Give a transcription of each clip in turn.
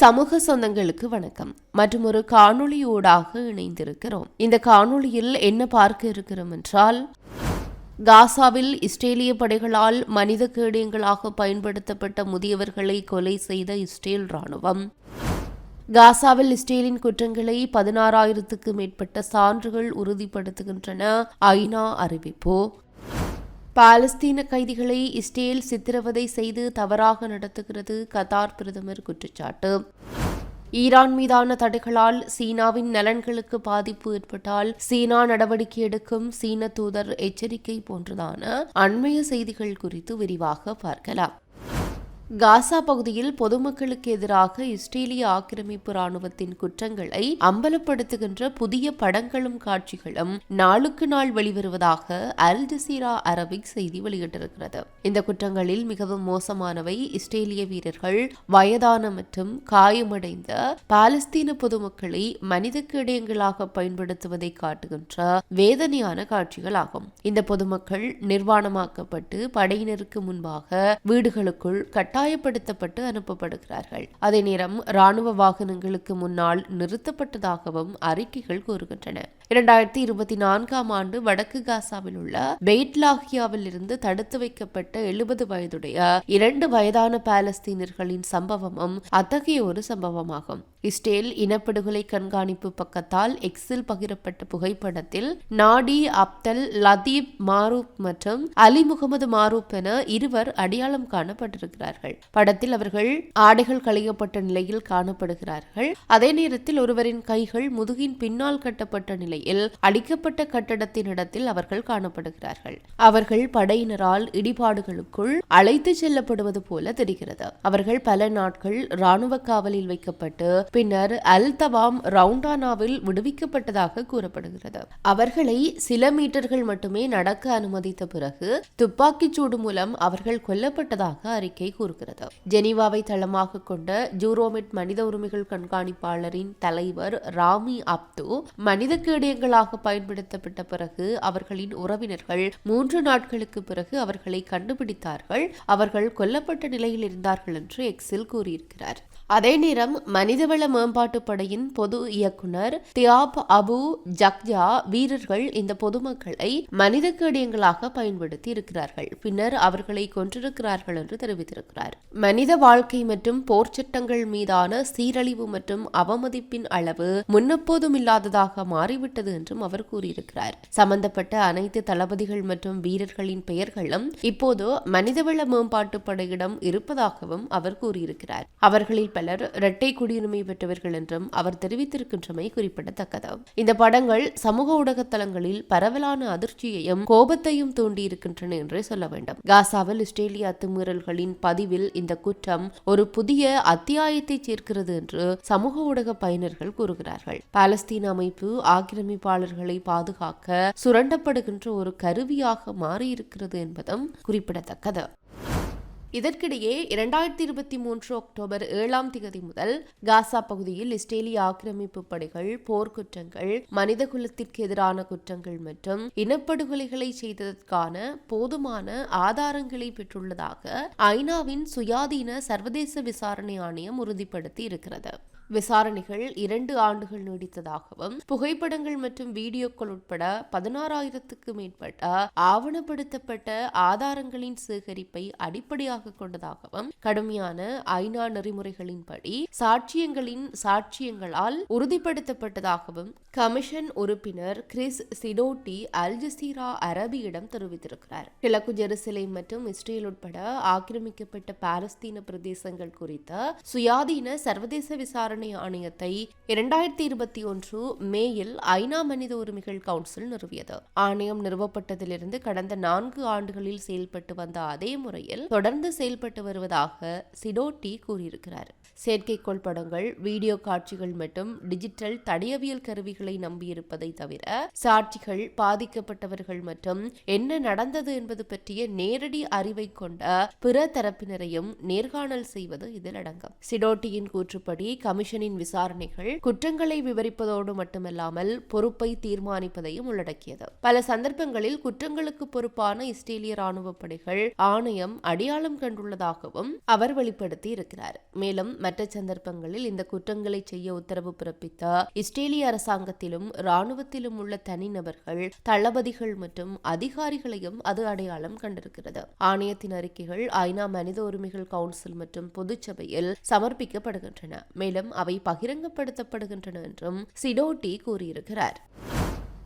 சமூக சொந்தங்களுக்கு வணக்கம். மற்றும் ஒரு காணொளியோடாக இணைந்திருக்கிறோம். இந்த காணொளியில் என்ன பார்க்க இருக்கிறோம் என்றால் காசாவில் இஸ்ரேலிய படைகளால் மனித கேடயங்களாக பயன்படுத்தப்பட்ட முதியவர்களை கொலை செய்த இஸ்ரேல் ராணுவம் காசாவில் இஸ்ரேலின் குற்றங்களை பதினாறாயிரத்துக்கு மேற்பட்ட சான்றுகள் உறுதிப்படுத்துகின்றன. ஐநா அறிவிப்பு. பாலஸ்தீன கைதிகளை இஸ்ரேல் சித்திரவதை செய்து தவறாக நடத்துகிறது கத்தார் பிரதமர் குற்றச்சாட்டு. ஈரான் மீதான தடைகளால் சீனாவின் நலன்களுக்கு பாதிப்பு ஏற்பட்டால் சீனா நடவடிக்கை எடுக்கும் சீன தூதர் எச்சரிக்கை போன்றதான அண்மைய செய்திகள் குறித்து விரிவாக பார்க்கலாம். காசா பகுதியில் பொதுமக்களுக்கு எதிராக இஸ்ரேலிய ஆக்கிரமிப்பு ராணுவத்தின் குற்றங்களை அம்பலப்படுத்துகின்ற புதிய படங்களும் காட்சிகளும் நாளுக்கு நாள் வெளிவருவதாக அல் ஜசீரா அரபிக் செய்தி வெளியிட்டிருக்கிறது. இந்த குற்றங்களில் மிகவும் மோசமானவை இஸ்ரேலிய வீரர்கள் வயதான மற்றும் காயமடைந்த பாலஸ்தீன பொதுமக்களை மனித கேடயங்களாக பயன்படுத்துவதை காட்டுகின்ற வேதனையான காட்சிகள் ஆகும் இந்த பொதுமக்கள் நிர்வாணமாக்கப்பட்டு படையினருக்கு முன்பாக வீடுகளுக்குள் கட்ட கட்டாயப்படுத்தப்பட்டு அனுப்பப்படுகிறார்கள். அதே நேரம் ராணுவ வாகனங்களுக்கு முன்னால் நிறுத்தப்பட்டதாகவும் அறிக்கைகள் கூறுகின்றன. இரண்டாயிரத்தி இருபத்தி நான்காம் ஆண்டு வடக்கு காசாவில் உள்ள பெய்ட்லாகியாவில் இருந்து தடுத்து வைக்கப்பட்ட எழுபது வயதுடைய இரண்டு வயதான பாலஸ்தீனர்களின் சம்பவமும் அத்தகைய ஒரு சம்பவமாகும். இஸ்ரேல் இனப்படுகொலை கண்காணிப்பு பக்கத்தால் எக்ஸில் பகிரப்பட்ட புகைப்படத்தில் நாடி அப்தல் லதீப் மாரூப் மற்றும் அலி முகமது மாரூப் என இருவர் அடையாளம் காணப்பட்டிருக்கிறார்கள். படத்தில் அவர்கள் ஆடைகள் களையப்பட்ட நிலையில் காணப்படுகிறார்கள். அதே நேரத்தில் ஒருவரின் கைகள் முதுகின் பின்னால் கட்டப்பட்ட நிலையில் அடிக்கப்பட்ட கட்டடத்தின் இடத்தில் அவர்கள் காணப்படுகிறார்கள். அவர்கள் படையினரால் இடிபாடுகளுக்குள் அழைத்து செல்லப்படுவது போல தெரிகிறது. அவர்கள் பல நாட்கள் ராணுவ காவலில் வைக்கப்பட்டு பின்னர் அல் தவாம் ரவுண்டானாவில் விடுவிக்கப்பட்டதாக கூறப்படுகிறது. அவர்களை சில மீட்டர்கள் மட்டுமே நடக்க அனுமதித்த பிறகு துப்பாக்கிச் சூடு மூலம் அவர்கள் கொல்லப்பட்டதாக அறிக்கை கூறுகிறது. ஜெனீவாவை தளமாக கொண்ட ஜூரோமெட் மனித உரிமைகள் கண்காணிப்பாளரின் தலைவர் ராமி அப்து மனித கேடயங்களாக பயன்படுத்தப்பட்ட பிறகு அவர்களின் உறவினர்கள் மூன்று நாட்களுக்கு பிறகு அவர்களை கண்டுபிடித்தார்கள். அவர்கள் கொல்லப்பட்ட நிலையில் இருந்தார்கள் என்று எக்ஸில் கூறியிருக்கிறார். அதே நேரம் மனிதவள மேம்பாட்டு படையின் பொது இயக்குனர் தியாப் அபு ஜக்ஜா வீரர்கள் இந்த பொதுமக்களை மனித கேடயங்களாக பயன்படுத்தி இருக்கிறார்கள். பின்னர் அவர்களை கொன்றிருக்கிறார்கள் என்று தெரிவித்திருக்கிறார். கூறினார் மனித வாழ்க்கை மற்றும் போர் சட்டங்கள் மீதான சீரழிவு மற்றும் அவமதிப்பின் அளவு முன்னெப்போதும் இல்லாததாக மாறிவிட்டது என்றும் அவர் கூறியிருக்கிறார். சம்பந்தப்பட்ட அனைத்து தளபதிகள் மற்றும் வீரர்களின் பெயர்களும் இப்போது மனிதவள மேம்பாட்டு படையிடம் இருப்பதாகவும் அவர் கூறியிருக்கிறார். அவர்களில் பலர் இரட்டை குடியுரிமை பெற்றவர்கள் என்றும் அவர் தெரிவித்திருக்கின்றமை குறிப்பிடத்தக்கது. இந்த படங்கள் சமூக ஊடகத்தலங்களில் பரவலான அதிர்ச்சியையும் கோபத்தையும் தூண்டியிருக்கின்றன என்றே சொல்ல வேண்டும். காசாவில் இஸ்ரேலிய அத்துமீறல்களின் பதிவில் இந்த குற்றம் ஒரு புதிய அத்தியாயத்தை சேர்க்கிறது என்று சமூக ஊடக பயனர்கள் கூறுகிறார்கள். பாலஸ்தீன் அமைப்பு ஆக்கிரமிப்பாளர்களை பாதுகாக்க சுரண்டப்படுகின்ற ஒரு கருவியாக மாறியிருக்கிறது என்பதும் குறிப்பிடத்தக்கது. இதற்கிடையே இரண்டாயிரத்தி இருபத்தி மூன்று அக்டோபர் ஏழாம் திகதி முதல் காசா பகுதியில் இஸ்ரேலிய ஆக்கிரமிப்பு படைகள் போர்க்குற்றங்கள் மனித குலத்திற்கு எதிரான குற்றங்கள் மற்றும் இனப்படுகொலைகளை செய்ததற்கான போதுமான ஆதாரங்களை பெற்றுள்ளதாக ஐநாவின் சுயாதீன சர்வதேச விசாரணை ஆணையம் உறுதிப்படுத்தி இருக்கிறது. விசாரணைகள் இரண்டு ஆண்டுகள் நீடித்ததாகவும் புகைப்படங்கள் மற்றும் வீடியோக்கள் உட்பட பதினாறாயிரத்துக்கு மேற்பட்ட ஆவணப்படுத்தப்பட்ட ஆதாரங்களின் சேகரிப்பை அடிப்படையாக சாட்சியாக கொண்டதாகவும் கடுமையான ஐநா நெறிமுறைகளின்படி சாட்சியங்களின் சாட்சியங்களால் உறுதிப்படுத்தப்பட்டதாகவும் கமிஷன் உறுப்பினர் கிறிஸ் சிடோட்டி அல்ஜசீரா அரபியிடம் தெரிவித்திருக்கிறார். கிழக்கு ஜெருசலேம் மற்றும் இஸ்ரேல் உட்பட ஆக்கிரமிக்கப்பட்ட பாலஸ்தீன பிரதேசங்கள் குறித்த சுயாதீன சர்வதேச விசாரணை ஆணையத்தை இரண்டாயிரத்தி இருபத்தி ஒன்று மேயில் ஐநா மனித உரிமைகள் கவுன்சில் நிறுவியது. ஆணையம் நிறுவப்பட்டதிலிருந்து கடந்த நான்கு ஆண்டுகளில் செயல்பட்டு வந்த அதே முறையில் தொடர்ந்து செயல்பட்டு வருவதாக சிடோட்டி கூறியிருக்கிறார். செயற்கைக்கோள் படங்கள் வீடியோ காட்சிகள் மற்றும் டிஜிட்டல் தடயவியல் கருவிகளை நம்பியிருப்பதை தவிர சாட்சிகள் பாதிக்கப்பட்டவர்கள் மற்றும் என்ன நடந்தது என்பது பற்றிய நேரடி அறிவை கொண்ட பிற தரப்பினரையும் நேர்காணல் செய்வது இதில் அடங்கும். சிடோட்டியின் கூற்றுப்படி கமிஷனின் விசாரணைகள் குற்றங்களை விவரிப்பதோடு மட்டுமல்லாமல் பொறுப்பை தீர்மானிப்பதையும் உள்ளடக்கியது. பல சந்தர்ப்பங்களில் குற்றங்களுக்கு பொறுப்பான இஸ்ரேலிய ராணுவ படைகள் ஆணையம் அடையாளம் கண்டுள்ளதாகவும் அவர் வெளிப்படுத்தி இருக்கிறார் மேலும் மற்ற சந்தர்ப்பங்களில் இந்த குற்றங்களை செய்ய உத்தரவு பிறப்பித்த இஸ்ரேலிய அரசாங்கத்திலும் ராணுவத்திலும் உள்ள தனிநபர்கள் தளபதிகள் மற்றும் அதிகாரிகளையும் அது அடையாளம் கண்டிருக்கிறது. ஆணையத்தின் அறிக்கைகள் ஐநா மனித உரிமைகள் கவுன்சில் மற்றும் பொதுச்சபையில் சமர்ப்பிக்கப்படுகின்றன. மேலும் அவை பகிரங்கப்படுத்தப்படுகின்றன என்றும் சிடோட்டி கூறியிருக்கிறார்.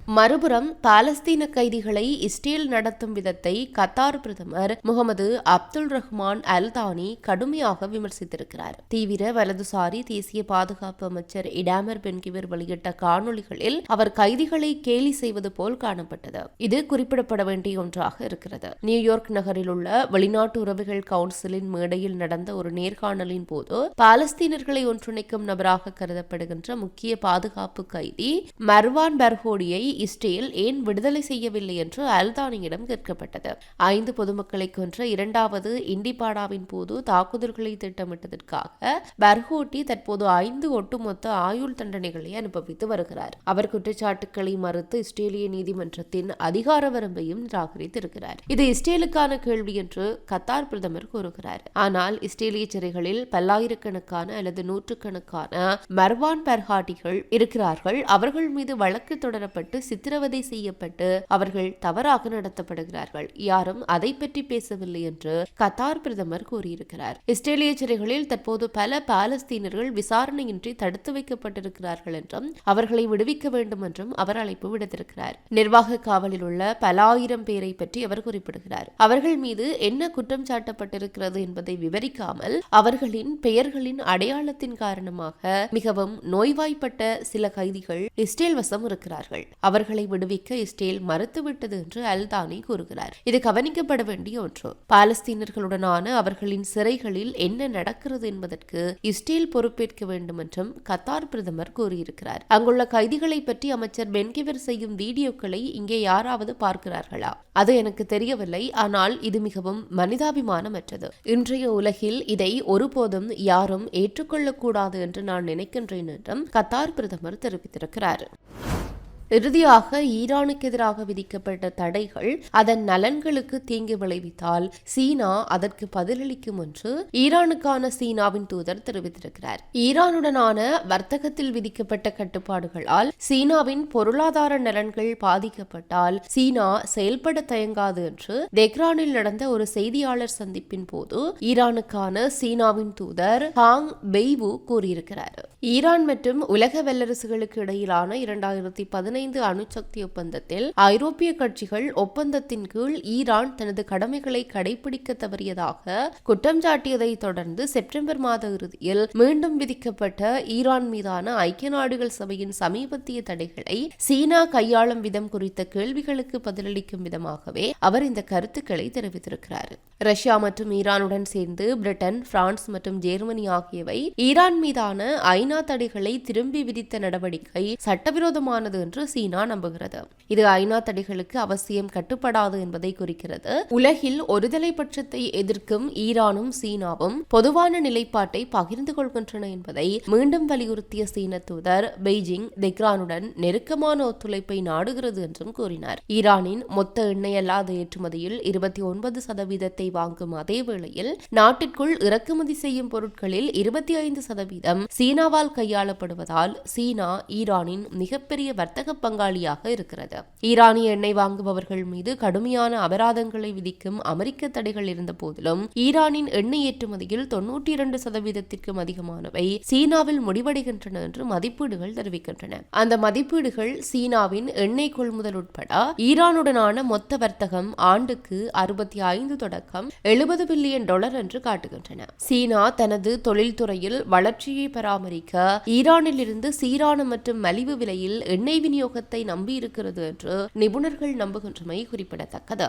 மறுபுறம் பாலஸ்தீன கைதிகளை இஸ்ரேல் நடத்தும் விதத்தை கத்தார் பிரதமர் முகமது அப்துல் ரஹ்மான் அல்தானி கடுமையாக விமர்சித்திருக்கிறார். தீவிர வலதுசாரி தேசிய பாதுகாப்பு அமைச்சர் இடாமர் பென்கிவர் வெளியிட்ட காணொலிகளில் அவர் கைதிகளை கேலி செய்வது போல் காணப்பட்டது. இது குறிப்பிடப்பட வேண்டிய ஒன்றாக இருக்கிறது. நியூயார்க் நகரில் உள்ள வெளிநாட்டு உறவுகள் கவுன்சிலின் மேடையில் நடந்த ஒரு நேர்காணலின் போது பாலஸ்தீனர்களை ஒன்றிணைக்கும் நபராக கருதப்படுகின்ற முக்கிய பாதுகாப்பு கைதி மர்வான் பர்ஹோடியை இஸ்ரேல் ஏன் விடுதலை செய்யவில்லை என்று அல்தானியிடம் கேட்கப்பட்டது. ஐந்து பொதுமக்களை கொன்ற இரண்டாவது இண்டிபாடாவின் போது தாக்குதல்களை திட்டமிட்டதற்காக பர்ஹோட்டி தற்போது ஐந்து ஒட்டுமொத்த ஆயுள் தண்டனைகளை அனுபவித்து வருகிறார். அவர் குற்றச்சாட்டுக்களை மறுத்து இஸ்ரேலிய நீதிமன்றத்தின் அதிகார வரம்பையும் நிராகரித்திருக்கிறார். இது இஸ்ரேலுக்கான கேள்வி என்று கத்தார் பிரதமர் கூறுகிறார். ஆனால் இஸ்ரேலிய சிறைகளில் பல்லாயிரக்கணக்கான அல்லது நூற்றுக்கணக்கான மர்வான் பர்ஹாட்டிகள் இருக்கிறார்கள். அவர்கள் மீது வழக்கு தொடரப்பட்டு சித்திரவதை செய்யப்பட்டு அவர்கள் தவறாக நடத்தப்படுகிறார்கள். யாரும் அதை பற்றி பேசவில்லை என்று கத்தார் பிரதமர் கூறியிருக்கிறார். இஸ்ரேலிய சிறைகளில் தற்போது பல பாலஸ்தீனர்கள் விசாரணையின்றி தடுத்து வைக்கப்பட்டிருக்கிறார்கள் என்றும் அவர்களை விடுவிக்க வேண்டும் என்றும் அவர் அழைப்பு விடுத்திருக்கிறார். நிர்வாக காவலில் உள்ள பல ஆயிரம் பேரை பற்றி அவர் குறிப்பிடுகிறார். அவர்கள் மீது என்ன குற்றம் சாட்டப்பட்டிருக்கிறது என்பதை விவரிக்காமல் அவர்களின் பெயர்களின் அடையாளத்தின் காரணமாக மிகவும் நோய்வாய்ப்பட்ட சில கைதிகள் இஸ்ரேல் வசம் இருக்கிறார்கள். அவர்களை விடுவிக்க இஸ்ரேல் மறுத்துவிட்டது என்று அல்தானி கூறுகிறார். இது கவனிக்கப்பட வேண்டிய ஒன்று. பாலஸ்தீனர்களுடனான அவர்களின் சிறைகளில் என்ன நடக்கிறது என்பதற்கு இஸ்ரேல் பொறுப்பேற்க வேண்டும் என்றும் கத்தார் பிரதமர் கூறியிருக்கிறார். அங்குள்ள கைதிகளை பற்றி அமைச்சர் பென்கிவர் செய்யும் வீடியோக்களை இங்கே யாராவது பார்க்கிறார்களா? அது எனக்கு தெரியவில்லை. ஆனால் இது மிகவும் மனிதாபிமானமற்றது. இன்றைய உலகில் இதை ஒருபோதும் யாரும் ஏற்றுக்கொள்ளக்கூடாது என்று நான் நினைக்கின்றேன் என்றும் கத்தார் பிரதமர் தெரிவித்திருக்கிறார். இறுதியாக ஈரானுக்கு எதிராக விதிக்கப்பட்ட தடைகள் அதன் நலன்களுக்கு தீங்கு விளைவித்தால் சீனா அதற்கு பதிலளிக்கும் என்று ஈரானுக்கான சீனாவின் தூதர் தெரிவித்திருக்கிறார். ஈரானுடனான வர்த்தகத்தில் விதிக்கப்பட்ட கட்டுப்பாடுகளால் சீனாவின் பொருளாதார நலன்கள் பாதிக்கப்பட்டால் சீனா செயல்பட தயங்காது என்று தெக்ரானில் நடந்த ஒரு செய்தியாளர் சந்திப்பின் போது ஈரானுக்கான சீனாவின் தூதர் ஹாங் பெய்வு கூறியிருக்கிறார். ஈரான் மற்றும் உலக வல்லரசுகளுக்கு இடையிலான இரண்டாயிரத்தி பதினைந்து அணுசக்தி ஒப்பந்தத்தில் ஐரோப்பிய கட்சிகள் ஒப்பந்தத்தின் கீழ் ஈரான் தனது கடமைகளை கடைபிடிக்க தவறியதாக குற்றம் சாட்டியதை தொடர்ந்து செப்டம்பர் மாத இறுதியில் மீண்டும் விதிக்கப்பட்ட ஈரான் மீதான ஐக்கிய நாடுகள் சபையின் சமீபத்திய தடைகளை சீனா கையாளும் விதம் குறித்த கேள்விகளுக்கு பதிலளிக்கும் விதமாகவே அவர் இந்த கருத்துக்களை தெரிவித்திருக்கிறார். ரஷ்யா மற்றும் ஈரானுடன் சேர்ந்து பிரிட்டன் பிரான்ஸ் மற்றும் ஜெர்மனி ஆகியவை ஈரான் மீதான ஐநா ஐநா தடைகளை திரும்பி விதித்த நடவடிக்கை சட்டவிரோதமானது என்று சீனா நம்புகிறது. இது ஐநா தடைகளுக்கு அவசியம் கட்டுப்படாது என்பதை குறிக்கிறது. உலகில் ஒருதலை பட்சத்தை எதிர்க்கும் ஈரானும் சீனாவும் பொதுவான நிலைப்பாட்டை பகிர்ந்து கொள்கின்றன என்பதை மீண்டும் வலியுறுத்திய சீன தூதர் பெய்ஜிங் தெக்ரானுடன் நெருக்கமான ஒத்துழைப்பை நாடுகிறது என்றும் கூறினார். ஈரானின் மொத்த எண்ணெய் அல்லாத ஏற்றுமதியில் இருபத்தி ஒன்பது சதவீதத்தை வாங்கும் அதே வேளையில் நாட்டிற்குள் இறக்குமதி செய்யும் பொருட்களில் இருபத்தி ஐந்து சதவீதம் சீனாவால் கையாளப்படுவதால் சீனா ஈரானின் மிகப்பெரிய வர்த்தக பங்காளியாக இருக்கிறது. ஈரானிய எண்ணெய் வாங்குபவர்கள் மீது கடுமையான அபராதங்களை விதிக்கும் அமெரிக்க தடைகள் இருந்த போதிலும் ஈரானின் எண்ணெய் ஏற்றுமதியில் தொன்னூற்றி இரண்டு சதவீதத்திற்கும் அதிகமானவை சீனாவில் முடிவடைகின்றன என்று மதிப்பீடுகள் தெரிவிக்கின்றன. அந்த மதிப்பீடுகள் சீனாவின் எண்ணெய் கொள்முதல் உட்பட ஈரானுடனான மொத்த வர்த்தகம் ஆண்டுக்கு அறுபத்தி ஐந்து தொடக்கம் எழுபது பில்லியன் டாலர் என்று காட்டுகின்றன. சீனா தனது தொழில்துறையில் வளர்ச்சியை பராமரிக்க ஈரானில் இருந்து சீரான மற்றும் மலிவு விலையில் எண்ணெய் விநியோகத்தை நம்பியிருக்கிறது என்று நிபுணர்கள் நம்புகின்றமை குறிப்பிடத்தக்கது.